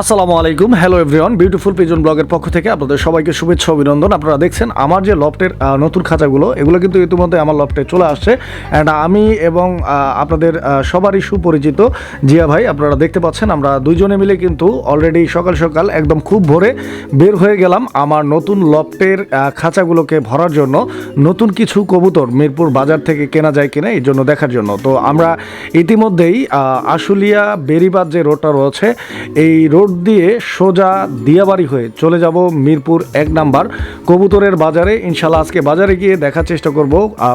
আসসালামু আলাইকুম। Hello everyone beautiful pigeon ব্লগের পক্ষ থেকে আপনাদের সবাইকে শুভেচ্ছা, অভিনন্দন। আপনারা দেখছেন আমার যে লফটের নতুন খাঁচাগুলো, এগুলো কিন্তু ইতিমধ্যে আমার লফটে চলে আসছে। অ্যান্ড আমি এবং আপনাদের সবারই সুপরিচিত জিয়া ভাই, আপনারা দেখতে পাচ্ছেন, আমরা দুইজনে মিলে কিন্তু অলরেডি সকাল সকাল একদম খুব ভোরে বের হয়ে গেলাম আমার নতুন লফটের খাঁচাগুলোকে ভরার জন্য। নতুন কিছু কবুতর মিরপুর বাজার থেকে কেনা যায় কিনা এই জন্য দেখার জন্য। তো আমরা ইতিমধ্যেই আশুলিয়া বেরিবাদ যে রোডটা রয়েছে, এই রোড দিয়ে সোজা দিয়াবাড়ি হয়ে চলে যাব মিরপুর এক নাম্বার। কবুতরের বাজারে ইনশাল্লাহ আজকে বাজারে গিয়ে দেখার চেষ্টা করব।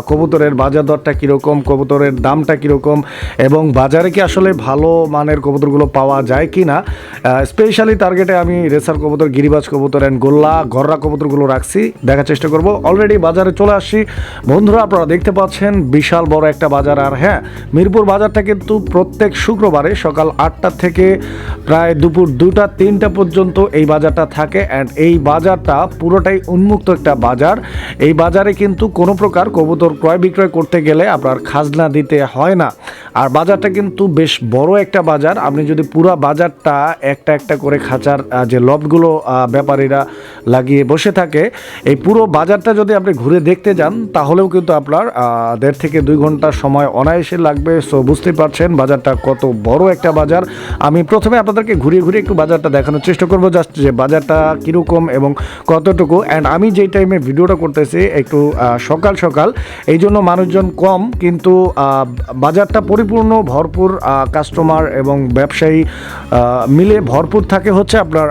কবুতরের বাজার দরটা কীরকম, কবুতরের দামটা কীরকম এবং বাজারে কি আসলে ভালো মানের কবুতরগুলো পাওয়া যায় কি না স্পেশালি টার্গেটে আমি রেসার কবুতর, গিরিবাজ কবুতর অ্যান্ড গোল্লা, গররা কবুতরগুলো রাখছি। দেখার চেষ্টা করব। অলরেডি বাজারে চলে আসছি। বন্ধুরা, আপনারা দেখতে পাচ্ছেন বিশাল বড় একটা বাজার আর হ্যাঁ মিরপুর বাজারটা কিন্তু প্রত্যেক শুক্রবারে সকাল আটটা থেকে প্রায় দুপুর দুটা, তিনটা পর্যন্ত এই বাজারটা থাকে অ্যান্ড এই বাজারটা পুরোটাই উন্মুক্ত একটা বাজার। এই বাজারে কিন্তু কোনো প্রকার কবুতর ক্রয় বিক্রয় করতে গেলে আপনার খাজনা দিতে হয় না। আর বাজারটা কিন্তু বেশ বড় একটা বাজার। আপনি যদি পুরো বাজারটা একটা একটা করে খাঁচার যে লবগুলো ব্যাপারীরা লাগিয়ে বসে থাকে, এই পুরো বাজারটা যদি আপনি ঘুরে দেখতে যান, তাহলেও কিন্তু আপনার দেড় থেকে দুই ঘণ্টার সময় অনায়াসে লাগবে। সো বুঝতেই পারছেন বাজারটা কত বড় একটা বাজার। আমি প্রথমে আপনাদেরকে ঘুরিয়ে ঘুরিয়ে একটু বাজারটা দেখানোর চেষ্টা করব জাস্ট যে বাজারটা কীরকম এবং কতটুকু। অ্যান্ড আমি যেই টাইমে ভিডিওটা করতেছি, একটু সকাল সকাল, এই জন্য মানুষজন কম, কিন্তু বাজারটা পরিপূর্ণ, ভরপুর কাস্টমার এবং ব্যবসায়ী মিলে ভরপুর থাকে হচ্ছে আপনার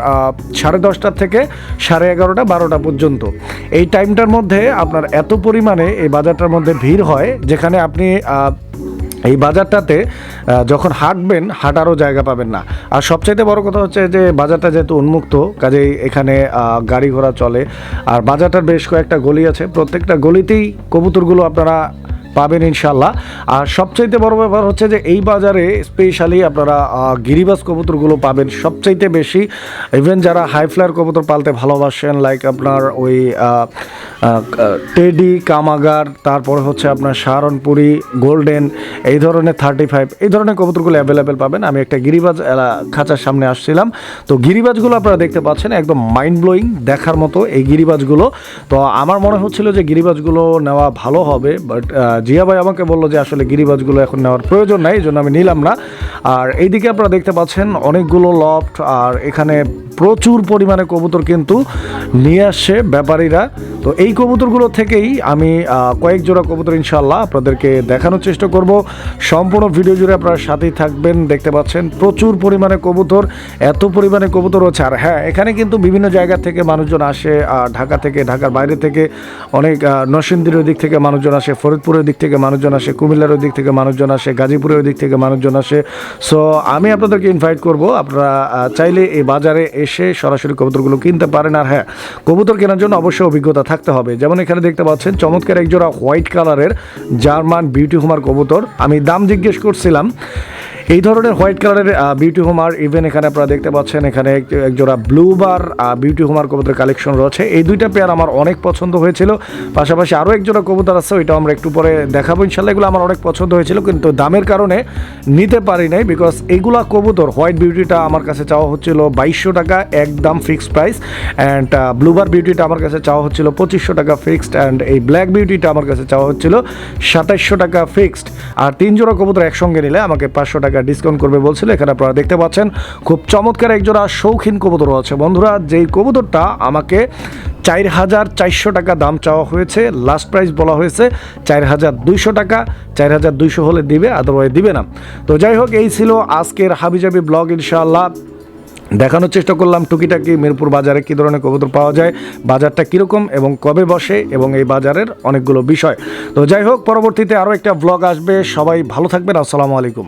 সাড়ে দশটা থেকে সাড়ে এগারোটা, বারোটা পর্যন্ত। এই টাইমটার মধ্যে আপনার এত পরিমাণে এই বাজারটার মধ্যে ভিড় হয়, যেখানে আপনি এই বাজারটাতে যখন হাঁটবেন, হাঁটারও জায়গা পাবেন না। আর সবচাইতে বড় কথা হচ্ছে যে, বাজারটা যেহেতু উন্মুক্ত, কাজেই এখানে গাড়ি ঘোড়া চলে। আর বাজারটার বেশ কয়েকটা গলি আছে। প্রত্যেকটা গলিতেই কবুতরগুলো আপনারা পাবেন ইনশাল্লাহ আর সবচাইতে বড় ব্যাপার হচ্ছে যে এই বাজারে স্পেশালি আপনারা আহ, গিরিবাজ কবুতরগুলো পাবেন সবচাইতে বেশি। ইভেন যারা হাই ফ্লায়ার কবুতর পালতে ভালোবাসেন লাইক আপনার ওই টেডি কামাগার তারপরে হচ্ছে আপনার সাহারনপুরি গোল্ডেন এই ধরনের থার্টি ফাইভ এই ধরনের কবুতরগুলো অ্যাভেলেবেল পাবেন। আমি একটা গিরিবাজ খাঁচার সামনে আসছিলাম। তো গিরিবাজগুলো আপনারা দেখতে পাচ্ছেন একদম মাইন্ড ব্লোয়িং দেখার মতো এই গিরিবাজগুলো। তো আমার মনে হচ্ছিল যে গিরিবাজগুলো নেওয়া ভালো হবে বাট জিয়া ভাই আমাকে বলল যে আসলে গিরিবাজগুলো এখন নেওয়ার প্রয়োজন নাই, এই জন্য আমি নিলাম না। আর এইদিকে আপনারা দেখতে পাচ্ছেন অনেকগুলো লফট আর এখানে প্রচুর পরিমাণে কবুতর কিন্তু নিয়ে আসছে ব্যাপারীরা। তো এই কবুতরগুলো থেকেই আমি কয়েক জোড়া কবুতর ইনশাল্লাহ আপনাদেরকে দেখানোর চেষ্টা করব। সম্পূর্ণ ভিডিও জুড়ে আপনারা সাথেই থাকবেন দেখতে পাচ্ছেন প্রচুর পরিমাণে কবুতর এত পরিমাণে কবুতর হচ্ছে আর হ্যাঁ এখানে কিন্তু বিভিন্ন জায়গা থেকে মানুষজন আসে ঢাকা থেকে ঢাকার বাইরে থেকে অনেক আহ, নরসিংদীর দিক থেকে মানুষজন আসে ফরিদপুরের দিক থেকে মানুষজন আসে কুমিল্লার দিক থেকে মানুষজন আসে গাজীপুরের দিক থেকে মানুষজন আসে। সো আমি আপনাদেরকে ইনভাইট করব। আপনারা চাইলে এই বাজারে এসে সরাসরি কবুতরগুলো কিনতে পারেন। আর হ্যাঁ কবুতর কেনার জন্য অবশ্যই অভিজ্ঞতা থাকতে হবে। যেমন এখানে দেখতে পাচ্ছেন, চমৎকার একজোড়া হোয়াইট কালারের জার্মান বিউটি হোমার কবুতর। আমি দাম জিজ্ঞেস করছিলাম এই ধরনের হোয়াইট কালারের বিউটি হোমার ইভেন এখানে আপনারা দেখতে পাচ্ছেন, এখানে একজোড়া এক জোড়া ব্লু বার বিউটি হোমার কবুতরের কালেকশন রয়েছে। এই দুইটা পেয়ার আমার অনেক পছন্দ হয়েছিল। পাশাপাশি আরও একজোড়া কবুতর আছে ওইটাও আমরা একটু পরে দেখাবো। ইনশাল্লাহ এগুলো আমার অনেক পছন্দ হয়েছিল, কিন্তু দামের কারণে নিতে পারি নাই বিকজ এইগুলা কবুতর, হোয়াইট বিউটিটা আমার কাছে চাওয়া হচ্ছিল বাইশশো টাকা, একদম fixed price and blue bar বিউটিটা আমার কাছে চাওয়া হচ্ছিল পঁচিশশো টাকা ফিক্সড অ্যান্ড এই ব্ল্যাক বিউটিটা আমার কাছে চাওয়া হচ্ছিল সাতাইশশো টাকা ফিক্সড আর তিন জোড়া কবুতর একসঙ্গে নিলে আমাকে পাঁচশো টাকা ডিসকাউন্ট করবে বলছিল, এখানে আপনারা দেখতে পাচ্ছেন, খুব চমৎকার এক জোড়া শৌখিন কবুতর আছে। বন্ধুরা, যেই কবুতরটা আমাকে চার হাজার চারশো টাকা দাম চাওয়া হয়েছে লাস্ট প্রাইস বলা হয়েছে চার হাজার দুইশো টাকা, চার হাজার দুইশো হলে দিবে আদারওয়াইজ দিবে না। তো যাই হোক, এই ছিল আজকের হাবিজাবি ব্লগ, ইনশাআল্লাহ। দেখানোর চেষ্টা করলাম টুকিটাকি মিরপুর বাজারে কী ধরনের কবুতর পাওয়া যায়, বাজারটা কীরকম এবং কবে বসে এবং এই বাজারের অনেকগুলো বিষয়। তো যাই হোক, পরবর্তীতে আরও একটা ব্লগ আসবে, সবাই ভালো থাকবেন, আসসালামু আলাইকুম।